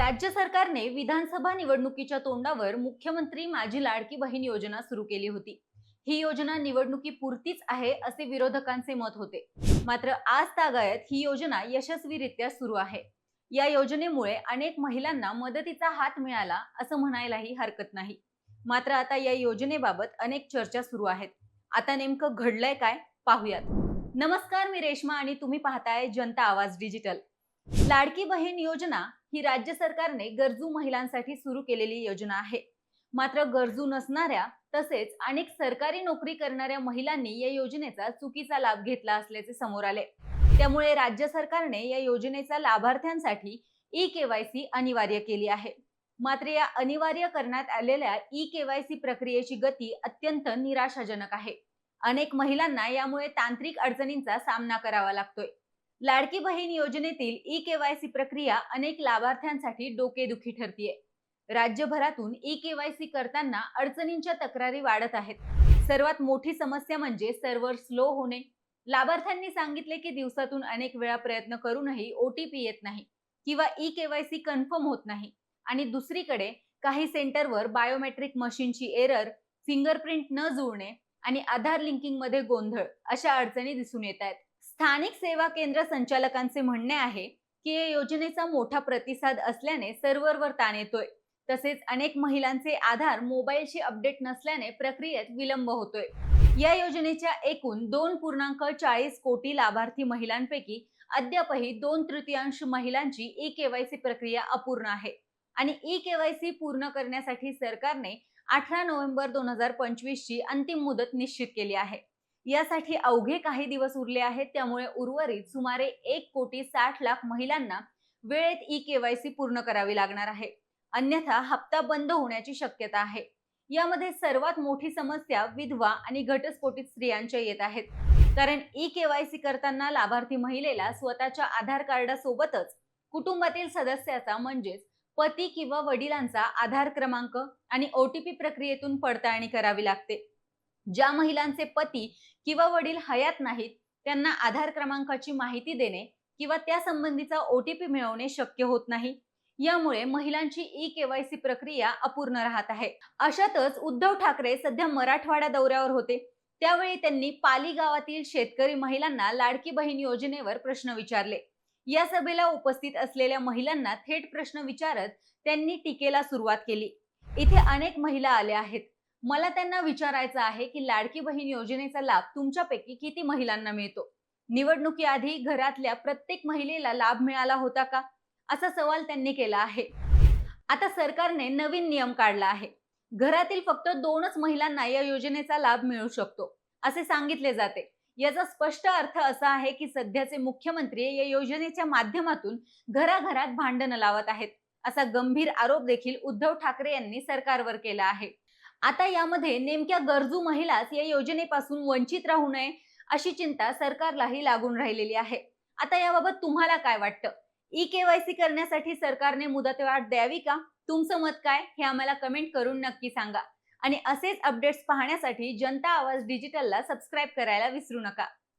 राज्य सरकारने विधानसभा निवडणुकीच्या तोंडावर मुख्यमंत्री माझी लाडकी बहीण योजना सुरू केली होती. ही योजना निवडणुकीपुरतीच आहे असे विरोधकांचे मत होते. मात्र आज तागायत ही योजना यशस्वीरित्या सुरू आहे. या योजनेमुळे अनेक महिलांना मदतीचा हात मिळाला असं म्हणायलाही हरकत नाही. मात्र आता या योजनेबाबत अनेक चर्चा सुरू आहेत. आता नेमकं घडलंय काय? पाहूयात. नमस्कार मी रेश्मा आणि तुम्ही पाहताय जनता आवाज डिजिटल. लाडकी बहीण योजना ही राज्य सरकारने गरजू महिलांसाठी सुरू केलेली योजना आहे. मात्र गरजू नसणाऱ्या तसेच अनेक सरकारी नोकरी करणाऱ्या महिलांनी या योजनेचा चुकीचा लाभ घेतला असल्याचे समोर आले. त्यामुळे राज्य सरकारने या योजनेचा लाभार्थ्यांसाठी ई केवायसी अनिवार्य केली आहे. मात्र या अनिवार्य करण्यात आलेल्या ई केवायसी प्रक्रियेची गती अत्यंत निराशाजनक आहे. अनेक महिलांना यामुळे तांत्रिक अडचणींचा सामना करावा लागतोय. लाडकी बहीण योजनेतील ई केवायसी प्रक्रिया अनेक लाभार्थ्यांसाठी डोकेदुखी ठरतीये. राज्यभरातून ई केवायसी करताना अडचणींच्या तक्रारी वाढत आहेत. सर्वात मोठी समस्या म्हणजे सर्व्हर स्लो होणे. लाभार्थ्यांनी सांगितले की दिवसातून अनेक वेळा प्रयत्न करूनही ओटीपी येत नाही किंवा ई केवायसी कन्फर्म होत नाही. आणि दुसरीकडे काही सेंटरवर बायोमेट्रिक मशीनची एरर फिंगरप्रिंट न जुळणे आणि आधार लिंकिंगमध्ये गोंधळ अशा अडचणी दिसून येत आहेत. स्थानिक सेवा केंद्र संचालकांचे म्हणणे आहे की या योजनेचा मोठा प्रतिसाद असल्याने सर्व्हरवर ताण येतोय. तसेच अनेक महिलांचे आधार मोबाईलशी अपडेट नसल्याने प्रक्रियेत विलंब होतोय. या योजनेच्या एकूण दोन पूर्णांक चाळीस कोटी लाभार्थी महिलांपैकी अद्यापही दोन तृतीयांश महिलांची ई केवायसी प्रक्रिया अपूर्ण आहे आणि ई केवायसी पूर्ण करण्यासाठी सरकारने अठरा नोव्हेंबर दोन हजार पंचवीस ची अंतिम मुदत निश्चित केली आहे. यासाठी अवघे काही दिवस उरले आहेत. त्यामुळे उर्वरित सुमारे एक कोटी साठ लाख महिलांना वेळेत ई केवायसी पूर्ण करावी लागणार आहे. अन्यथा हप्ता बंद होण्याची शक्यता आहे. यामध्ये सर्वात मोठी समस्या विधवा आणि घटस्फोटित स्त्रियांच्या येत आहेत. कारण ई केवायसी करताना लाभार्थी महिलेला स्वतःच्या आधार कार्डासोबतच कुटुंबातील सदस्याचा म्हणजेच पती किंवा वडिलांचा आधार क्रमांक आणि ओटीपी प्रक्रियेतून पडताळणी करावी लागते. ज्या महिलांचे पती किंवा वडील हयात नाहीत त्यांना आधार क्रमांकाची माहिती देणे किंवा त्या संबंधीचा ओटीपी मिळवणे शक्य होत नाही. यामुळे महिलांची ई केवायसी प्रक्रिया अपूर्ण राहत आहे. अशातच उद्धव ठाकरे सध्या मराठवाडा दौऱ्यावर होते. त्यावेळी त्यांनी पाली गावातील शेतकरी महिलांना लाडकी बहीण योजनेवर प्रश्न विचारले. या सभेला उपस्थित असलेल्या महिलांना थेट प्रश्न विचारत त्यांनी टीकेला सुरुवात केली. इथे अनेक महिला आल्या आहेत. मला त्यांना विचारायचं आहे की लाडकी बहीण योजनेचा लाभ तुमच्यापैकी किती महिलांना मिळतो? निवडणुकीआधी घरातल्या प्रत्येक महिलेला लाभ मिळाला होता का? असा सवाल त्यांनी केला आहे. आता सरकारने नवीन नियम काढला आहे. घरातील फक्त दोनच महिलांना या योजनेचा लाभ मिळू शकतो असे सांगितले जाते. याचा स्पष्ट अर्थ असा आहे की सध्याचे मुख्यमंत्री या योजनेच्या माध्यमातून घराघरात भांडणं लावत आहेत असा गंभीर आरोप देखील उद्धव ठाकरे यांनी सरकारवर केला आहे. आता यामध्ये नेमक्या गरजू महिलाच या योजनेपासून वंचित राहू नये अशी चिंता सरकारलाही लागून राहिलेली आहे. आता याबाबत तुम्हाला काय वाटतं? ई केवायसी करण्यासाठी सरकारने मुदतवाढ द्यावी का? तुमचं मत काय? हे आम्हाला कमेंट करून नक्की सांगा. आणि असेच अपडेट्स पाहण्यासाठी जनता आवाज डिजिटलला सबस्क्राईब करायला विसरू नका.